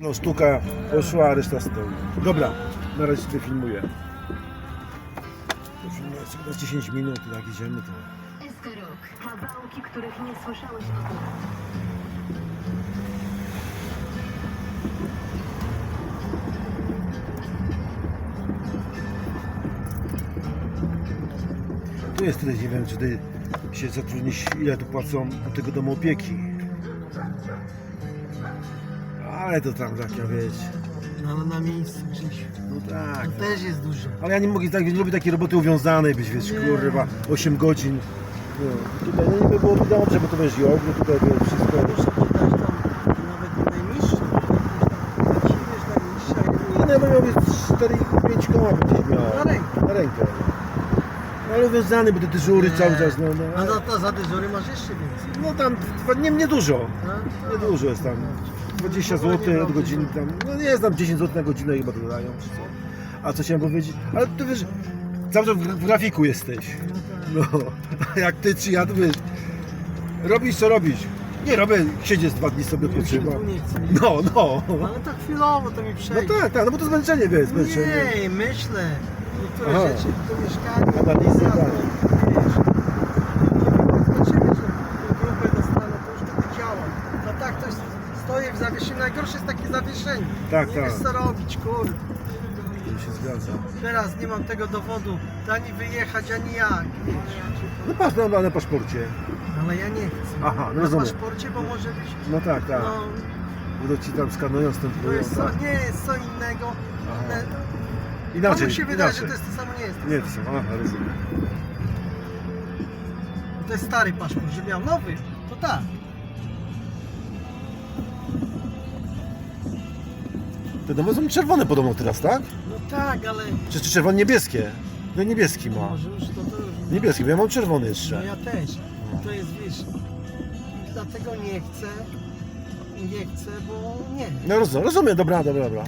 No sztuka poszła, a reszta stoi. Dobra, na razie sobie filmuję. To na 10 minut, jak idziemy to... Eskerok. Kawałki, których nie słyszałeś od. Tu jest tyle, nie wiem, czy ty się zatrudnisz, ile tu płacą do tego domu opieki. Ale to tam takie, wiecie, No ale na miejscu gdzieś. no tak. To też jest dużo. Ale ja nie mogę, tak, nie lubię takiej roboty uwiązanej być, wiesz, Nie. kurwa, 8 godzin. No, tutaj no niby byłoby dobrze, bo to wiesz, jogurt, tutaj wiesz, wszystko, wiesz, Muszę ci dać tam nawet najniższy. Jak sięgniesz najniższa, No ja bym miał mieć 4-5 koła gdzieś miał. Na rękę. Na rękę. No ale uwiązany, bo te dyżury Nie. cały czas, no, no. A za, to za dyżury masz jeszcze więcej. No tam, nie, nie dużo. No, Nie dużo jest tam. 20 zł od godziny tam. No nie jest tam 10 zł na godzinę chyba dodają, czy co. A co chciałem powiedzieć? Ale ty wiesz, cały czas w, grafiku jesteś. No, a jak ty czy ja, to wiesz, robisz co robisz. Nie robię, siedzę z dwa dni sobie mi. No, no. Ale tak chwilowo to mi No przejdzie. tak, tak, no bo to zmęczenie wiesz, zmęczenie. Nie, myślę. Niektóre Aha. rzeczy, to mieszkanie, Analizy, to tak. wiesz. Zobaczymy, że tą grupę dostanę, to już wtedy działa. No tak, to jest, stoję w zawieszeniu. Najgorsze jest takie zawieszenie. Tak, nie tak. wiesz co robić, kurde. To się zgadza. Teraz nie mam tego dowodu, ani wyjechać, ani jak. No patrz na, na paszporcie. Ale ja nie chcę. Aha, no Na rozumiem. paszporcie, bo może być. No tak, tak. No, Będą ci tam skanują, to stemplują. jest co, Tak. nie jest co innego. Aha. Inne, Inaczej, Komu się wydaje, inaczej. że to jest to samo, nie jest. Nie, to są, aha, rozumiem. To jest stary paszport, że miał nowy, to tak. Te domy są czerwone podobno teraz, tak? No tak, ale Czy, czy czerwone niebieskie? No niebieski ma. może już to, to już... Niebieski, bo ja mam czerwony No jeszcze. ja też. To jest, wiesz, dlatego nie chcę, nie chcę, bo nie. No rozumiem, rozumiem, dobra, dobra, dobra.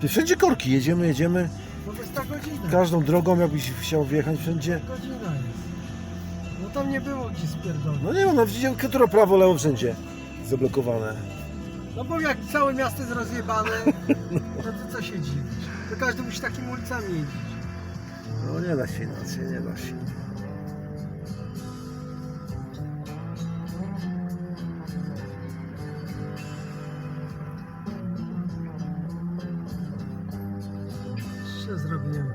Ty wszędzie korki, jedziemy, jedziemy. No to jest ta godzina. Każdą drogą, jakbyś chciał wjechać wszędzie. Godzina jest. No tam nie było gdzie spierdolić. No nie wiem, no widzicie, które prawo, lewo wszędzie zablokowane. No bo jak całe miasto jest rozjebane, no to co się dziwisz? To każdy musi takimi ulicami jeździć. No nie da się inaczej, nie da się. Jeszcze zrobiłem.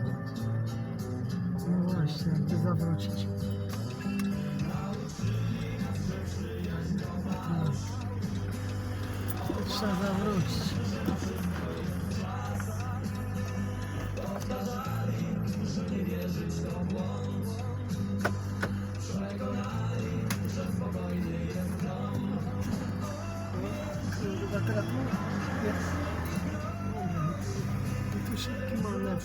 No właśnie, jakby zawrócić. Wykonać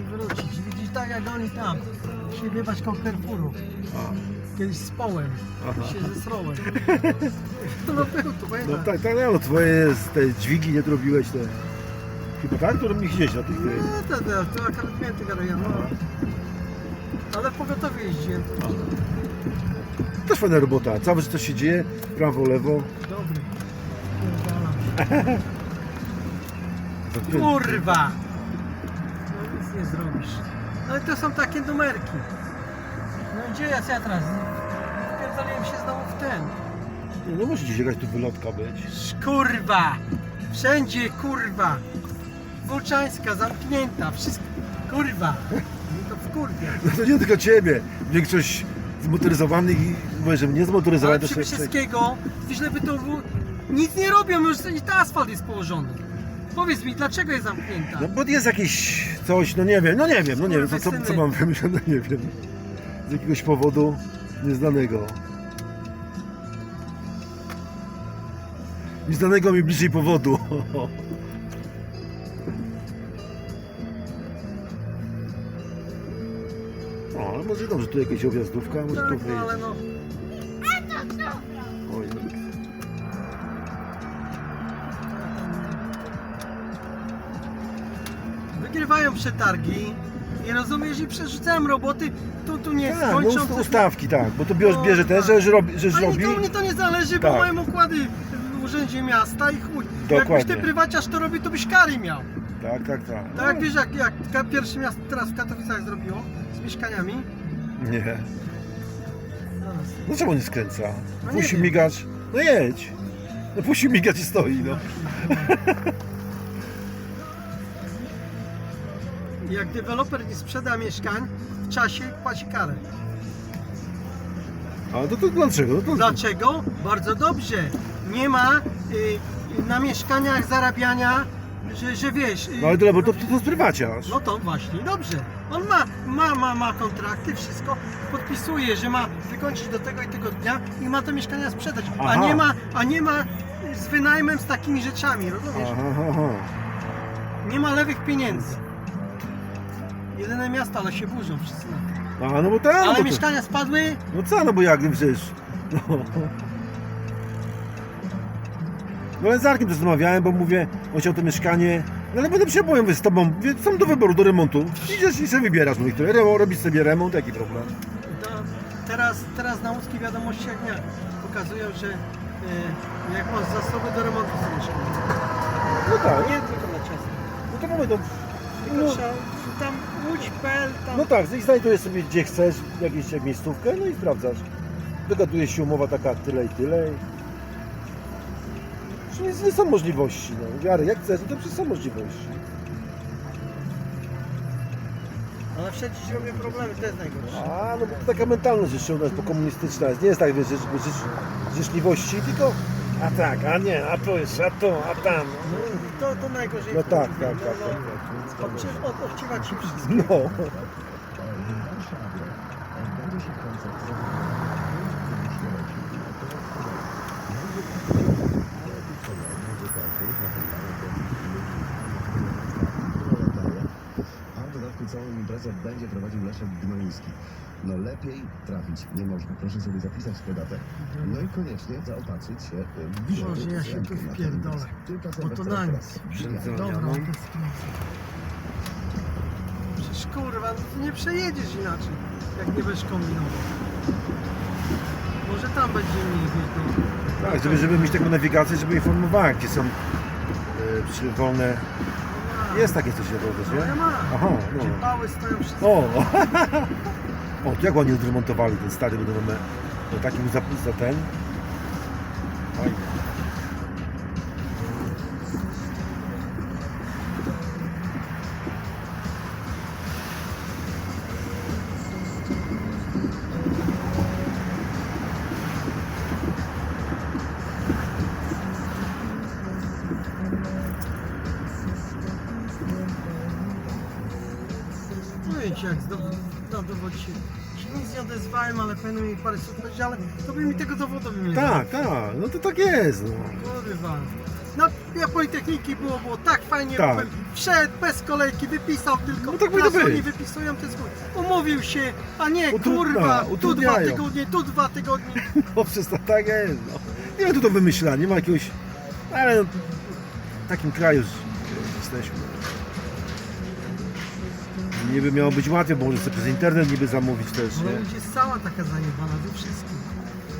i wrócić. Widzisz, tak jak oni tam. Się wiewać koło Carrefouru. Kiedyś spałem. Aha. Się zesrałem. To no było, to No pamiętam. tak, tak, no twoje te dźwigi nie robiłeś te. Chyba tak, którym nie chciałeś na tych tych. No to, to, to akurat miałem tego rejonu. Ale w pogotowie jeździłem. Też fajna robota, cały czas coś się dzieje, prawo, lewo. Dobry. Pierdalam. Kurwa! No nic nie zrobisz. Ale to są takie numerki. No gdzie ja, co ja teraz? Wpierdoliłem się znowu w ten. Nie, no musi gdzieś jakaś tu wylotka być. Kurwa! Wszędzie kurwa! Włoczańska zamknięta, wszystko. Kurwa! No to wkurwia. No to nie tylko ciebie. Większość zmotoryzowanych i mówię, że nie Ale zmotoryzowanych to przy wszystkiego, źle by to było. Nic nie robią, już i to asfalt jest położony. Powiedz mi, dlaczego jest zamknięta? No bo jest jakieś coś, no nie wiem, no nie wiem, no nie wiem, co, co, co mam wymyśleć, no nie wiem. Z jakiegoś powodu nieznanego. Nieznanego mi bliżej powodu. O, ale może dobrze, tu jakaś objazdówka, może tu Tak, ale wyjść. no. Oj, no. Wygrywają przetargi I rozumiesz, i przerzucałem roboty, tu, tu nie Tak, no ust- ustawki, tak, bo to bierz, No, bierze ten, tak. że, robi, że A robi. nikomu mnie to nie zależy, bo Tak. mają układy w urzędzie miasta i chuj. Dokładnie. Jakbyś ty prywaciarz to robił, to byś kary miał. Tak, tak, tak. Tak jak wiesz, jak, jak ka- pierwsze miasto teraz w Katowicach zrobiło z mieszkaniami. Nie. No czemu nie skręca? No nie Puścił wiem. migacz. No jedź. No puścił migacz i stoi, no. Jak deweloper nie sprzeda mieszkań w czasie, płaci karę. A to, to dlaczego? To, Dlaczego? Bardzo dobrze. Nie ma y, na mieszkaniach zarabiania, że, że wiesz. y, no ale to, bo to, to, to jest prywaciarz. No to właśnie, dobrze. On ma, ma, ma, ma kontrakty, wszystko podpisuje, że ma wykończyć do tego i tego dnia i ma te mieszkania sprzedać. A Aha. nie ma, a nie ma z wynajmem z takimi rzeczami, rozumiesz? Aha, aha, aha. Nie ma lewych pieniędzy. Jedyne miasta, ale się burzą wszyscy na to. A, no bo tak, Ale bo to, mieszkania spadły, no co, no bo jak, no przecież, no. No ale z Arkiem też rozmawiałem, bo mówię, on chciał to mieszkanie, no ale będę się mówię z tobą, mówię, są do wyboru, do remontu, idziesz i sobie wybierasz, mówi, które remont, robisz sobie remont, jaki problem? to teraz, teraz na łódzkich wiadomościach dnia pokazują, że e, jak masz zasoby do remontu sobie mieszkania. No tak, Nie tylko na ciasto. no to mówię, to, Tylko no, trzeba tam łódź.pl, tam no tak, i znajdujesz sobie gdzie chcesz, jakieś jak miejscówkę, no i sprawdzasz. Dogaduje się umowa taka tyle i tyle. Czyli nie są możliwości, no. Wiary, jak chcesz, no to przecież są możliwości. Ale wszędzie ci robią problemy, to jest najgorsze. A, no bo to taka mentalność jeszcze u nas pokomunistyczna jest. Nie jest tak, wiesz, życz, życz, życzliwości, tylko a tak, a nie, a to jest, a to, a tam. No, to, to najgorzej. No tak, tak, no, tak, no, tak, tak. Obcie, od, obciewa ci wszystko. No. Dodatku całą imprezę będzie prowadził Leszek Gnomiński. No lepiej trafić nie można. Proszę sobie zapisać podatek. No i koniecznie zaopatrzyć się w bilety Boże, ja się tu wpierdolę. Bo to na nic. Dobra, no. to jest. Przecież kurwa, no nie przejedziesz inaczej, jak nie będziesz kombinował. Może tam będzie mniej. Tak, żeby, żeby mieć taką nawigację, żeby informowała, gdzie są przy- wolne. Jest takie coś, ja No nie? Aha, Gdzie no. pały stoją wszystko. O! O, to jak ładnie odremontowali ten stary budynek. No takim za, za ten. Fajnie. Mi parę słów powiedzieć, ale to by mi tego dowodu by nie Tak, tak, no to tak jest. No. Kurwa. Na ja Politechniki było, było tak fajnie, Tak. wszedł bez kolejki, wypisał tylko. No tak powinno być. oni wypisują te zgody. Umówił się, a nie, Utrudnia- kurwa, tu dwa utrudniają. tygodnie, tu dwa tygodnie. No przez to tak jest. No. Nie ma tu to wymyśla, nie ma jakiegoś. Ale no, w takim kraju jesteśmy. Niby miało być łatwiej, bo może sobie przez internet niby zamówić też, Ale nie? ludzi jest cała taka zajebana ze wszystkim.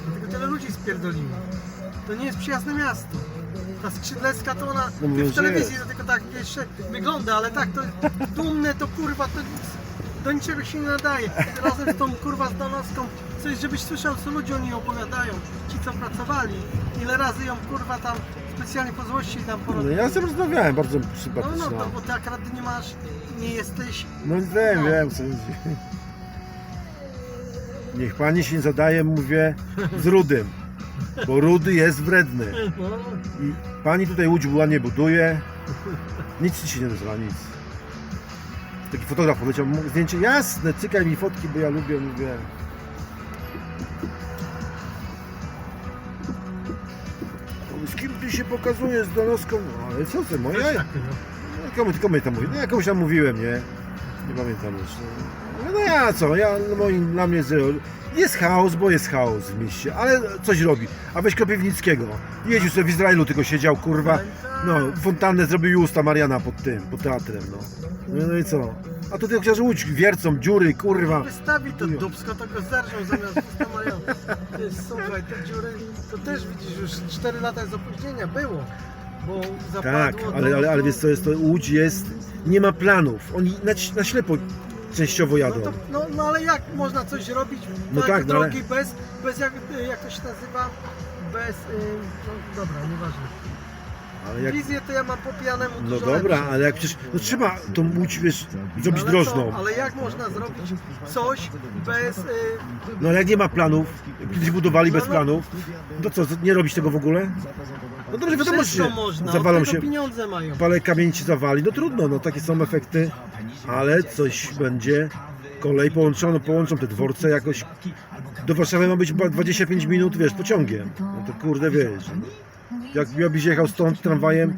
Dlatego tyle ludzi spierdoliło. To nie jest przyjazne miasto. Ta skrzydlecka to ona No mówią, w że telewizji to tylko tak jeszcze wygląda, ale tak to dumne to kurwa to nic, do niczego się nie nadaje. Razem z tą kurwa Zdanowską coś żebyś słyszał co ludzie o niej opowiadają. Ci co pracowali. Ile razy ją kurwa tam specjalnie po złości tam No, ja z tym rozmawiałem, bardzo No, sympatyczna. no, to, bo ty akurat nie masz, nie jesteś No wiem, wiem, co chodzi. Niech pani się nie zadaje, mówię, z Rudym. Bo Rudy jest wredny. no, I pani tutaj łódź była nie buduje. Nic ci się nie nazywa, nic. Taki fotograf mu zdjęcie, jasne, cykaj mi fotki, bo ja lubię, mówię. Się pokazujesz z Donowską? No, ale co ty, moja? Ja, no, komu, komu tam mówię? No, jakąś tam mówiłem, nie? Nie pamiętam już. No, no ja co, ja, no, moim, dla mnie, że jest chaos, bo jest chaos w mieście, ale coś robi. A weź Kropiwnickiego. Jeździł sobie w Izraelu, tylko siedział, kurwa. No, fontannę zrobił usta Mariana pod tym, pod teatrem, no. No, no i co? A to ty chociaż łódź wiercą, dziury, kurwa. Wystawi to dubsko, to go zerżą zamiast usta. Ty, Słuchaj, te dziury, to też widzisz, już 4 lata z opóźnienia było. Bo zapadło Tak, ale, ale, ale wiesz co jest, to łódź jest, nie ma planów. Oni na, na ślepo częściowo No, jadą. to, no, no ale jak można coś robić No tak, tak, no ale- drogi bez, bez jak, jak to się nazywa, bez, y, no dobra, nieważne. Ale jak, Wizję to ja mam po pijanemu no dużo dobra, ale jak przecież, no trzeba tą łódź, wiesz, zrobić ale drożną. Ale jak można zrobić coś bez, y, No ale jak nie ma planów, kiedyś budowali bez No, no. planów, to co, nie robić tego w ogóle? No dobrze, wiadomo, Wszystko że można, zawalą od tego się, pieniądze mają. parę kamieni ci zawali, no trudno, no takie są efekty, ale coś będzie, kolej połączono, połączą te dworce jakoś, do Warszawy ma być chyba 25 minut, wiesz, pociągiem, no to kurde, wiesz, jak ja byś jechał stąd tramwajem,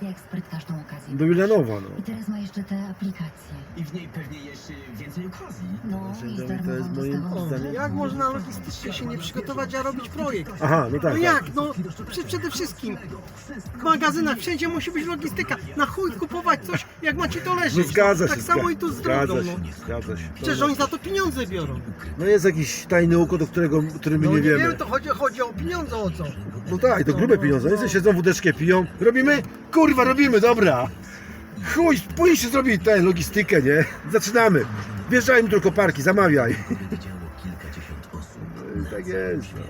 do Wilanowa, no. I teraz ma jeszcze te aplikacje. I w niej pewnie jest y, więcej okazji. No i To z darmową jest moim dostawą. zdaniem- Jak można logistycznie się nie przygotować, a robić projekt? Aha, no No tak, tak. jak? No przede wszystkim w magazynach wszędzie musi być logistyka. Na chuj kupować coś, jak macie to leżeć. No zgadza się, Tak samo zga- i tu z zgadza drogą. się, No. zgadza się. Przecież oni za to pieniądze biorą. No jest jakiś tajny układ, o którego, którym my No nie nie wiemy. wiem, to chodzi, chodzi o pieniądze o co. No tak, to grube pieniądze. Oni sobie siedzą, wódeczkę piją. Robimy? Kurwa, robimy, dobra. Chuj, później się tę logistykę, nie? Zaczynamy. Wjeżdżaj mi tylko parki, zamawiaj. Tak jest. No.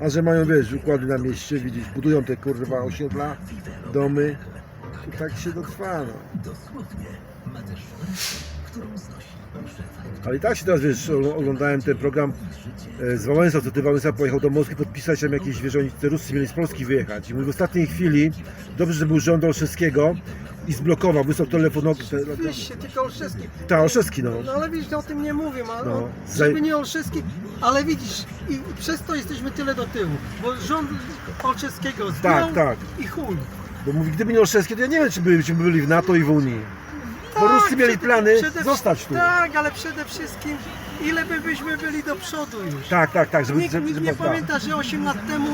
A że mają, wiesz, układy na mieście, widzisz, budują te kurwa osiedla, domy, to tak się dotrwa, no. Ale i tak się teraz, wiesz, oglądałem ten program e, z Wałęsa, co ty Wałęsa pojechał do Moskwy podpisać tam jakieś, wiesz, oni, te Ruscy mieli z Polski wyjechać. I mówi, w ostatniej chwili, dobrze, że był rząd Olszewskiego i zblokował, wysłał telefon, no, się, tylko Olszewski. ta Olszewski, no. No ale widzisz, o tym nie mówię, a, No, no, za- żeby nie Olszewski, ale widzisz, i, przez to jesteśmy tyle do tyłu, bo rząd Olszewskiego zdjął Tak, tak. i chuj. Bo mówi, gdyby nie Olszewski, to ja nie wiem, czy byśmy byli w NATO i w Unii. Bo Ruscy mieli przede- plany przede- zostać tu. Tak, ale przede wszystkim, ile by byśmy byli do przodu już. Tak, tak, tak, żeby, Nikt, żeby, nikt żeby nie tak, pamięta, że 8 lat temu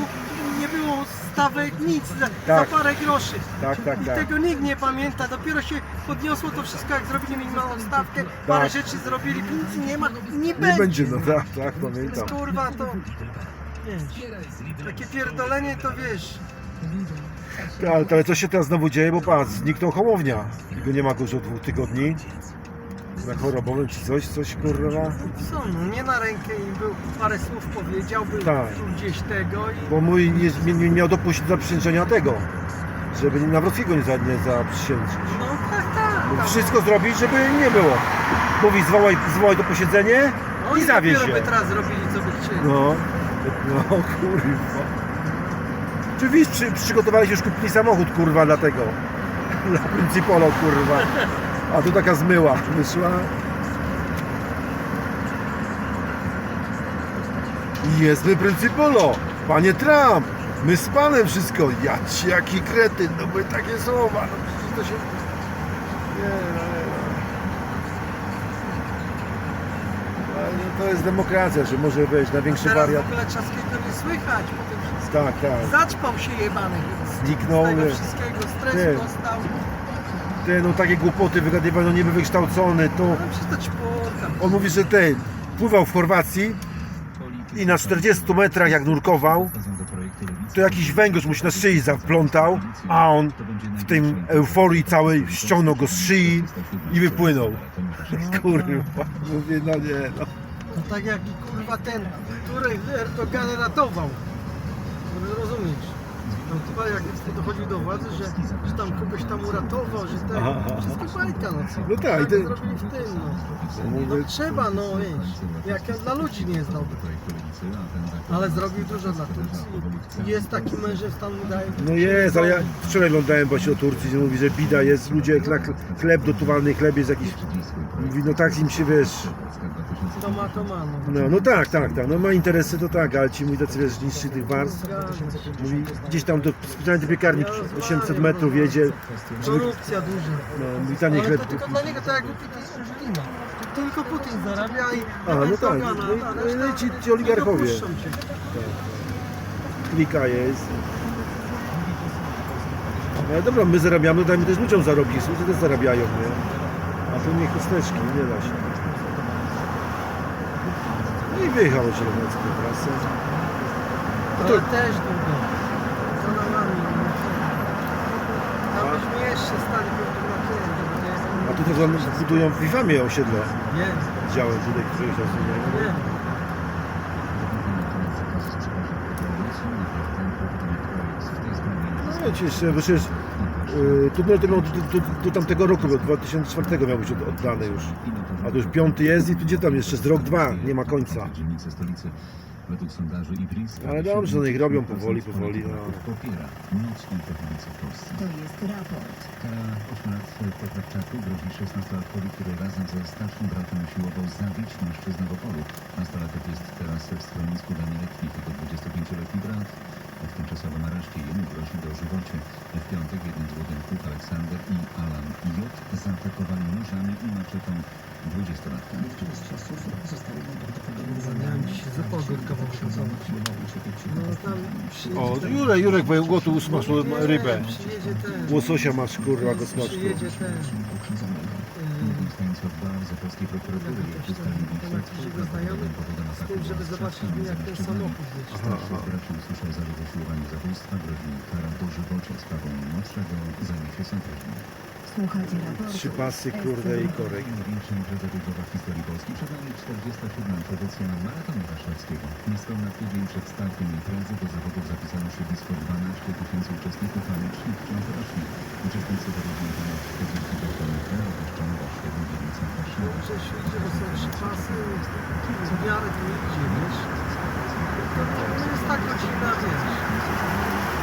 nie było stawek nic, za, Tak. za parę groszy. tak, tak, I tak. tego nikt nie pamięta, dopiero się podniosło to wszystko, jak zrobili minimalną stawkę, parę Tak. rzeczy zrobili, pieniędzy nie ma, nie, Nie będzie. będzie, no tak, tak, pamiętam. Kurwa to, wiesz, takie pierdolenie to wiesz, Ale, ale co się teraz znowu dzieje, bo patrz, zniknął Hołownia. Go nie ma go już od dwóch tygodni. Na chorobowym czy coś, coś kurwa. co, no nie na rękę i był, parę słów powiedział, był Tak. tu gdzieś tego i Bo mój nie, nie, nie miał dopuścić do zaprzysiężenia tego. Żeby Nawrockiego nie, za, nie zaprzysiężyć. no tak, tak. Tam- wszystko zrobić, żeby nie było. Mówi zwołaj, zwołaj to posiedzenie Oni i zawieź dopiero by się. teraz zrobili co by chcieli. No, no kurwa. Przy, przygotowali się już kupili samochód kurwa dla tego. Dla Principolo kurwa. A tu taka zmyła wyszła. Jesteśmy Principolo. Panie Trump. My z panem wszystko. Ja ci jaki kretyn. No by takie słowa. No przecież to się... Nie, no, nie, no. To jest demokracja, że może wejść na większy Teraz w wariat. ogóle czaskiego nie słychać po tym wszystkim. Tak, tak. Zaćpał się jebany. Zniknął. Z tego wszystkiego, stresu Ty. dostał. Te, no takie głupoty wygadywane, no niby wykształcony, to No przecież to czporka. on mówi, że ten pływał w Chorwacji i na 40 metrach jak nurkował, to jakiś węgorz mu się na szyi zaplątał, a on w tym euforii całej ściągnął go z szyi i wypłynął. Kurwa, mówię, no nie, no. No tak jak i kurwa ten, który Erdogan ratował. Rozumiesz? No chyba jak dochodził do władzy, że, że tam kogoś tam uratował, że Aha, aha. wszystko bajka no co. No tak, i ten- zrobili w tym no. No trzeba no wiesz, jak ja dla ludzi nie znał. Ale zrobił dużo dla Turcji. Jest taki mężem stanu daje. No jest, ale ja wczoraj oglądałem właśnie o Turcji, gdzie mówi, że bida jest, ludzie chleb gotowany, chleb jest jakiś, mówi, no tak im się, wiesz, To ma, to ma no. no, no tak, tak, tak, no ma interesy, to tak, ale ci mówi tacy, wiesz, niższy tych warstw, mówi, gdzieś tam do specjalny piekarnik 800 metrów jedzie, żeby, Korupcja duża. no, mówi, tanie Ale chleb, to tylko dla niego to jak u Putina. Tylko Putin zarabia i A, no tak, no i- no i ci- ci oligarchowie. klika jest. No ale dobra, my zarabiamy, dajmy też ludziom zarobić, ludzie też zarabiają, nie? A tu nie chusteczki, nie da się. No i wyjechał Zielonecką trasę. No Ale to, też długo. Za nami. Tam byśmy jeszcze stali pewnie na a tu też one budują w Wiwamie osiedle. Nie, Działem tutaj, których rozumiem. nie. No jeszcze, bo przecież yy, tunel to miał do, do, do tamtego roku, do 2004 miał być od- oddany już. A to już piąty jest i tu gdzie tam jeszcze z rok, dwa, nie ma końca. Według sondażu IBRIS Ale dobrze, no ich robią powoli, powoli, no. Popiera nocną prowadzę w Polsce. To jest raport. Kara 8 lat po Krawczaku grozi 16-latkowi, który razem ze starszym bratem usiłował zabić mężczyznę w Opolu. Nastolatek jest teraz w schronisku dla nieletnich. Jego 25-letni brat w tymczasowym areszcie jemu grozi dożywocie. W piątek jeden z budynków Aleksander i Alan J. zaatakowali nożami i maczetą 20-latka. Niektóre z czasów zostały najprawdopodobniej Miałem dzisiaj zapał górka pokrzyżować. No tam O, Jurek, Jurek, bo go tu smaż ten- rybę. Przyjedzie ten. Łososia masz, kurwa, go. Przyjedzie ten. Jego znajomy Z tym, żeby zobaczyć strzelanie jak za ten mężczyznami. samochód wiesz. Aha, Starszy aha. braci usłyszał zarzut usiłowania zabójstwa, grozi mu kara dożywocia. Sprawą młodszego zajmie się sąd rodzinny. Słuchajcie raportu. Trzy pasy, kurde, i korek. Największa impreza biegowa w historii Polski przed nami 47. edycja maratonu warszawskiego. Niespełna tydzień przed startem imprezy do zawodów zapisano się blisko 12 tysięcy uczestników, wciąż rośnie. Uczestnicy coś idzie, bo są trzy czasy w miarę to idzie, wiesz. To, to jest tak rodzina, wiesz.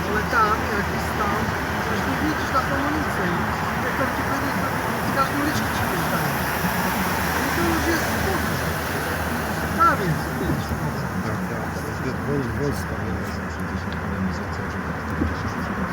Ale tam, jak jest tam, coś nie widzisz na tą ulicę i jak tam ci będzie, to każdą uliczkę ci nie daje. I to już jest spokój. Prawie jest, wiesz. Tak, tak. Wojska, nie wiem, 60 organizacja, że tak, 60